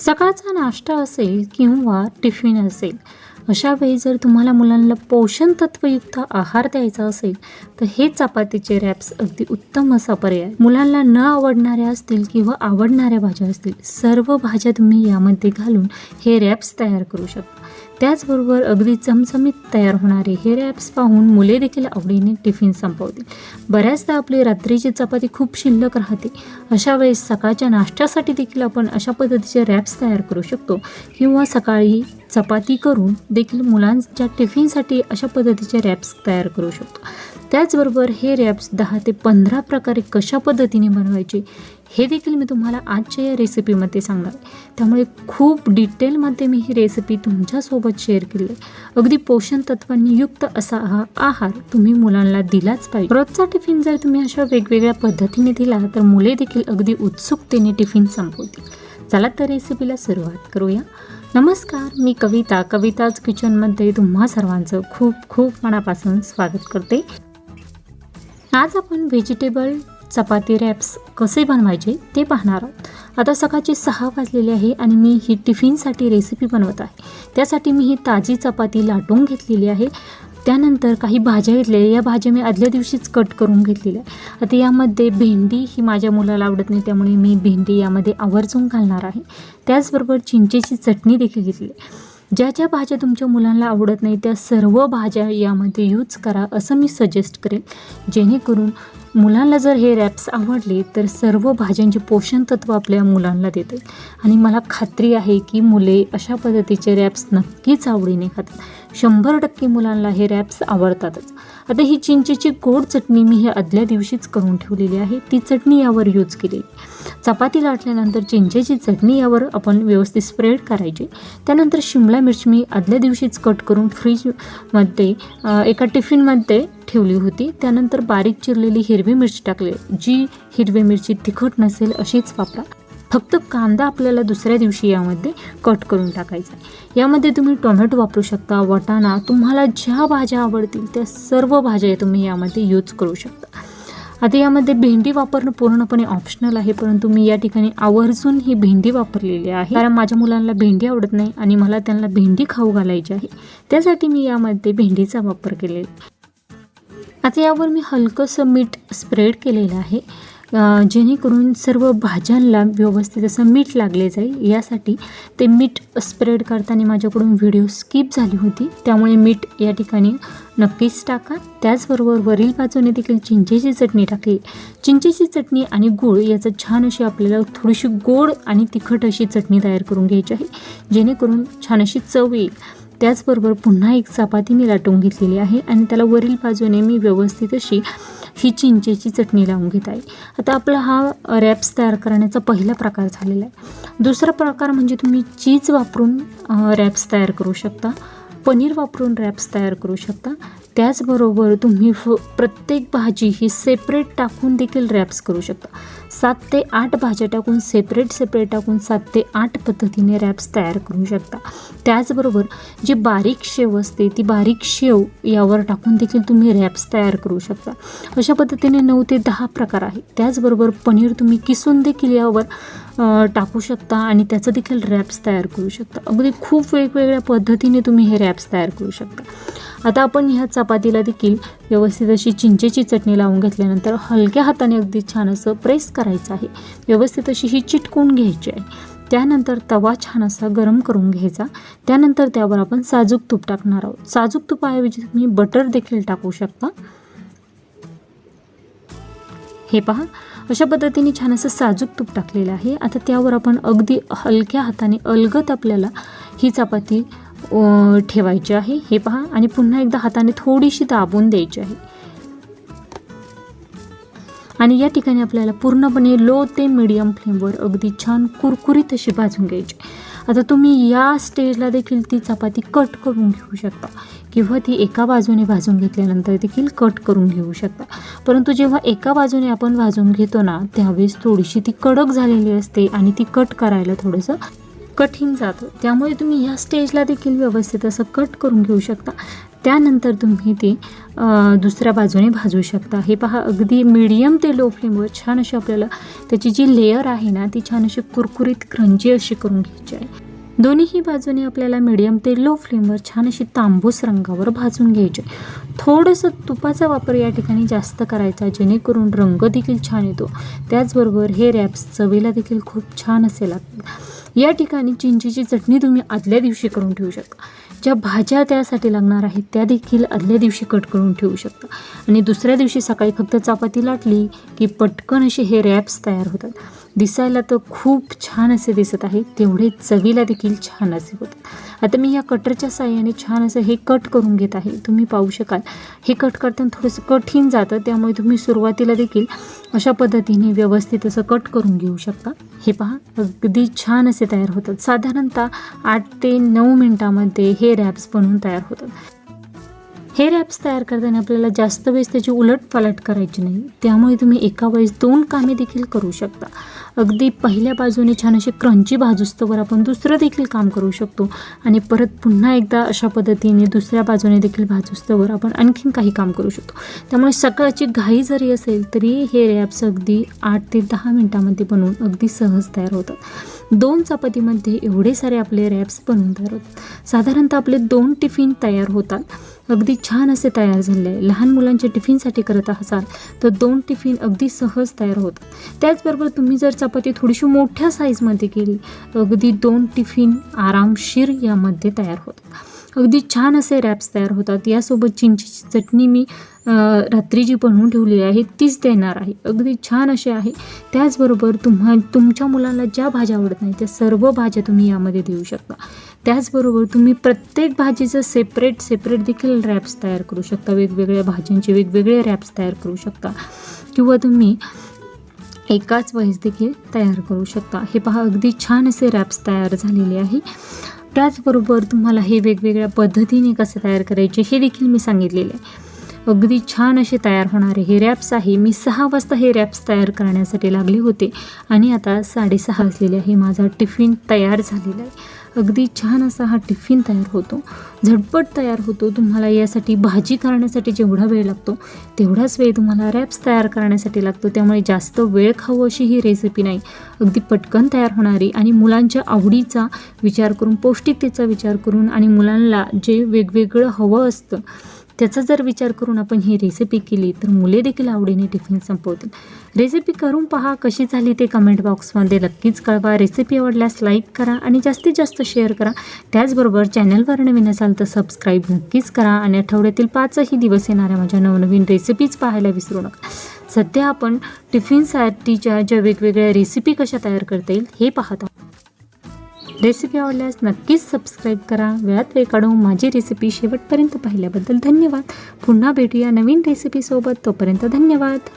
सकाळचा नाश्ता असेल किंवा टिफिन असेल अशा वेळी जर तुम्हाला मुलांना पोषण तत्वयुक्त आहार द्यायचा असेल तर हे चपातीचे रॅप्स अगदी उत्तम असा पर्याय. मुलांना न आवडणाऱ्या असतील किंवा आवडणाऱ्या भाज्या असतील सर्व भाज्या तुम्ही यामध्ये घालून हे रॅप्स तयार करू शकता. त्याचबरोबर अगदी चमचमीत तयार होणारे हे रॅप्स पाहून मुले देखील आवडीने टिफिन संपवतील. बऱ्याचदा आपली रात्रीची चपाती खूप शिल्लक राहते. अशा वेळेस सकाळच्या नाश्त्यासाठी देखील आपण अशा पद्धतीचे रॅप्स तयार करू शकतो किंवा सकाळी चपाती करून देखील मुलांच्या टिफिनसाठी अशा पद्धतीचे रॅप्स तयार करू शकतो. त्याचबरोबर हे रॅप्स दहा ते पंधरा प्रकारे कशा पद्धतीने बनवायचे हे देखील मी तुम्हाला आजच्या या रेसिपीमध्ये सांगणार त्यामुळे खूप डिटेलमध्ये मी ही रेसिपी तुमच्यासोबत शेअर केली आहे. अगदी पोषण तत्वांनी युक्त असा हा आहार तुम्ही मुलांना दिलाच पाहिजे. रोजचा टिफिन जर तुम्ही अशा वेगवेगळ्या पद्धतीने दिला तर मुले देखील अगदी उत्सुकतेने टिफिन संपवतील. चला तर रेसिपीला सुरुवात करूया. नमस्कार मी कविता. कविताज किचनमध्ये तुम्हा सर्वांचं खूप खूप मनापासून स्वागत करते. आज आपण व्हेजिटेबल चपाती रॅप्स कसे बनवायचे ते पाहणार आहोत. आता सकाळचे सहा वाजलेले आहे आणि मी ही टिफिनसाठी रेसिपी बनवत आहे. त्यासाठी मी ही ताजी चपाती लाटून घेतलेली आहे. त्यानंतर काही भाज्या घेतलेल्या या भाज्या मी आदल्या दिवशीच कट करून घेतलेल्या आहे आता यामध्ये भेंडी ही माझ्या मुलाला आवडत नाही त्यामुळे मी भेंडी यामध्ये आवर्जून घालणार आहे. त्याचबरोबर चिंचेची चटणी देखील घेतली आहे. ज्या ज्या भाज्या तुमच्या मुलांना आवडत नाही त्या सर्व भाज्या यामध्ये यूज करा असं मी सजेस्ट करेन. जेणेकरून मुलांना जर हे रॅप्स आवडले तर सर्व भाज्यांचे पोषण तत्व आपल्या मुलांना देते. आणि मला खात्री आहे की मुले अशा पद्धतीचे रॅप्स नक्कीच आवडीने खातात. शंभर टक्के मुलांना हे रॅप्स आवडतातच. आता ही चिंचेची गोड चटणी मी हे आदल्या दिवशीच करून ठेवलेली आहे. ती चटणी यावर यूज केलेली चपाती लाटल्यानंतर चिंचेची चटणी यावर आपण व्यवस्थित स्प्रेड करायची. त्यानंतर शिमला मिरची मी आदल्या दिवशीच कट करून फ्रीजमध्ये एका टिफिनमध्ये ठेवली होती. त्यानंतर बारीक चिरलेली हिरवी मिरची टाकली. जी हिरवी मिरची तिखट नसेल अशीच वापरा. फक्त कांदा आपल्याला दुसऱ्या दिवशी यामध्ये कट करून टाकायचा आहे. यामध्ये तुम्ही टोमॅटो वापरू शकता वाटाणा तुम्हाला ज्या भाज्या आवडतील त्या सर्व भाज्या तुम्ही यामध्ये यूज करू शकता. आता यामध्ये भेंडी वापरणं पूर्णपणे ऑप्शनल आहे परंतु मी या ठिकाणी आवर्जून ही भेंडी वापरलेली आहे. कारण माझ्या मुलांना भेंडी आवडत नाही आणि मला त्यांना भेंडी खाऊ घालायची आहे. त्यासाठी मी यामध्ये भेंडीचा वापर केलेला आता यावर मी हलकंसं मीठ स्प्रेड केलेलं आहे. जेणेकरून सर्व भाज्यांना व्यवस्थित असं मीठ लागले जाईल. यासाठी ते मीठ स्प्रेड करताना माझ्याकडून व्हिडिओ स्किप झाली होती. त्यामुळे मीठ या ठिकाणी नक्कीच टाका. त्याचबरोबर वरील बाजूने देखील चिंचेची चटणी टाकली. चिंचेची चटणी आणि गूळ याचं छान अशी आपल्याला थोडीशी गोड आणि तिखट अशी चटणी तयार करून घ्यायची आहे. जेणेकरून छान अशी चव येईल. त्याचबरोबर पुन्हा एक चपाती मी लाटून घेतलेली आहे आणि त्याला वरील बाजूने मी व्यवस्थित अशी ही चिंचेची चटणी लावून घेत आहे. आता आपला हा रॅप्स तयार करण्याचा पहिला प्रकार झालेला आहे. दुसरा प्रकार म्हणजे तुम्ही चीज वापरून रॅप्स तयार करू शकता पनीर वापरून रॅप्स तयार करू शकता. त्याचबरोबर तुम्ही फ प्रत्येक भाजी ही सेपरेट टाकून देखील रॅप्स करू शकता. सात ते आठ भाज्या टाकून सेपरेट सेपरेट टाकून सात ते आठ पद्धतीने रॅप्स तयार करू शकता. त्याचबरोबर जी बारीक शेव असते ती बारीक शेव यावर टाकून देखील तुम्ही रॅप्स तयार करू शकता. अशा पद्धतीने नऊ ते दहा प्रकार आहे त्याचबरोबर पनीर तुम्ही किसून देखील यावर टाकू शकता आणि त्याचं देखील रॅप्स तयार करू शकता. अगदी खूप वेगवेगळ्या पद्धतीने तुम्ही हे रॅप्स तयार करू शकता. आता आपण ह्या चपातीला देखील व्यवस्थित अशी चिंचेची चटणी लावून घेतल्यानंतर हलक्या हाताने अगदी छान असं प्रेस करायचं आहे. व्यवस्थित अशी ही चिटकून घ्यायची आहे. त्यानंतर तवा छान असा गरम करून घ्यायचा. त्यानंतर त्यावर आपण साजूक तूप टाकणार आहोत. साजूक तुपाऐवजी तुम्ही बटर देखील टाकू शकता. हे पहा अशा पद्धतीने छान असं साजूक तूप टाकलेलं आहे. आता त्यावर आपण अगदी हलक्या हाताने अलगत आपल्याला ही चपाती ठेवायची आहे. हे पहा. आणि पुन्हा एकदा हाताने थोडीशी दाबून द्यायची आहे. आणि या ठिकाणी आपल्याला पूर्णपणे लो ते मिडियम फ्लेमवर अगदी छान कुरकुरीत अशी भाजून घ्यायची आता तुम्ही या स्टेजला देखील ती चपाती कट करून घेऊ शकता. किंवा ती एका बाजूने भाजून घेतल्यानंतर देखील कट करून घेऊ शकता. परंतु जेव्हा एका बाजूने आपण भाजून घेतो ना त्यावेळेस थोडीशी ती कडक झालेली असते आणि ती कट करायला थोडंसं कठीण जातं. त्यामुळे तुम्ही ह्या स्टेजला देखील व्यवस्थित असं कट करून घेऊ शकता. त्यानंतर तुम्ही ते दुसऱ्या बाजूने भाजू शकता. हे पहा अगदी मीडियम ते लो फ्लेमवर छान अशी आपल्याला त्याची जी लेअर आहे ना ती छान अशी कुरकुरीत क्रंची अशी करून घ्यायची आहे. दोन्हीही बाजूने आपल्याला मीडियम ते लो फ्लेमवर छान अशी तांबूस रंगावर भाजून घ्यायची थोडंसं तुपाचा वापर या ठिकाणी जास्त करायचा जेणेकरून रंग देखील छान येतो. त्याचबरोबर हे रॅप्स चवीला देखील खूप छान असे लागतात या ठिकाणी चिंचेची चटणी तुम्ही आदल्या दिवशी करून ठेवू शकता. ज्या भाज्या त्यासाठी लागणार आहेत त्या देखील आदल्या दिवशी कट करून ठेवू शकता. आणि दुसऱ्या दिवशी सकाळी फक्त चपाती लाटली की पटकन असे हे रॅप्स तयार होतात. दिसायला तर खूप छान असे दिसत आहे. तेवढे चवीला देखील छान असे होतात आता मी या कटरच्या साह्याने छान असं हे कट करून घेत आहे. तुम्ही पाहू शकाल. हे कट करताना थोडंसं कठीण जातं. त्यामुळे तुम्ही सुरुवातीला देखील अशा पद्धतीने व्यवस्थित असं कट करून घेऊ शकता. हे पहा अगदी छान असे तयार होतात. साधारणतः आठ ते नऊ मिनटामध्ये हे रॅप्स बनवून तयार होतात. हे रॅप्स तयार करताना आपल्याला जास्त वेळेस त्याची उलटपालट करायची नाही. त्यामुळे तुम्ही एका वेळेस दोन कामे देखील करू शकता. अगदी पहिल्या बाजूने छान अशी क्रंची भाजूस्तवर आपण दुसरं देखील काम करू शकतो. आणि परत पुन्हा एकदा अशा पद्धतीने दुसऱ्या बाजूने देखील भाजूस्तवर आपण आणखीन काही काम करू शकतो. त्यामुळे सकाळची घाई जरी असेल तरी हे रॅप्स अगदी आठ ते दहा मिनटामध्ये बनवून अगदी सहज तयार होतात. दोन चपातीमध्ये एवढे सारे आपले रॅप्स बनवून तयार होतात. साधारणतः आपले दोन टिफिन तयार होतात. अगदी छान असे तयार झाले. आहे लहान मुलांच्या टिफिनसाठी करत असाल तर दोन टिफिन अगदी सहज तयार होतात. त्याचबरोबर तुम्ही जर चपाती थोडीशी मोठ्या साईजमध्ये केली तर अगदी दोन टिफिन आरामशीर यामध्ये तयार होतात. अगदी छान असे रॅप्स तयार होतात. यासोबत चिंचेची चटणी मी रात्री जी बनवून ठेवली आहे. तीच देणार आहे. अगदी छान असे आहे. त्याचबरोबर तुम्हा तुमच्या मुलांना ज्या भाज्या आवडत नाही त्या सर्व भाज्या तुम्ही यामध्ये देऊ शकता. त्याचबरोबर तुम्ही प्रत्येक भाजीचं सेपरेट सेपरेट देखील रॅप्स तयार करू शकता. वेगवेगळ्या भाज्यांचे वेगवेगळे रॅप्स तयार करू शकता. किंवा तुम्ही एकाच वेळेस देखील तयार करू शकता. हे पहा अगदी छान असे रॅप्स तयार झालेले आहे. त्याचबरोबर तुम्हाला हे वेगवेगळ्या पद्धतीने कसे तयार करायचे हे देखील मी सांगितलेले आहे. अगदी छान असे तयार होणारे हे रॅप्स आहे. मी सहा वाजता हे रॅप्स तयार करण्यासाठी लागले होते आणि आता साडेसहा वाजलेले आहे. माझा टिफिन तयार झालेला आहे. अगदी छान असा हा टिफिन तयार होतो. झटपट तयार होतो. तुम्हाला यासाठी भाजी करण्यासाठी जेवढा वेळ लागतो तेवढाच वेळ तुम्हाला रॅप्स तयार करण्यासाठी लागतो. त्यामुळे जास्त वेळ खाऊ अशी ही रेसिपी नाही. अगदी पटकन तयार होणारी आणि मुलांच्या आवडीचा विचार करून पौष्टिकतेचा विचार करून आणि मुलांना जे वेगवेगळं हवं असतं त्याचा जर विचार करून आपण ही रेसिपी केली तर मुले देखील आवडीने टिफिन संपवतील. रेसिपी करून पहा कशी झाली ते कमेंट बॉक्समध्ये नक्कीच कळवा. रेसिपी आवडल्यास लाईक करा आणि जास्तीत जास्त शेअर करा. त्याचबरोबर चॅनलवर नवीन असाल तर सबस्क्राईब नक्कीच करा. आणि आठवड्यातील पाचही दिवस येणाऱ्या माझ्या नवनवीन रेसिपीज पाहायला विसरू नका. सध्या आपण टिफिनसाठीच्या ज्या वेगवेगळ्या रेसिपी कशा तयार करता येईल हे पाहत आहोत. रेसिपी आवडल्यास नक्कीच सबस्क्राईब करा. वेळात वेळ काढून माझी रेसिपी शेवटपर्यंत पाहिल्याबद्दल धन्यवाद. पुन्हा भेटूया नवीन रेसिपीसोबत तोपर्यंत धन्यवाद.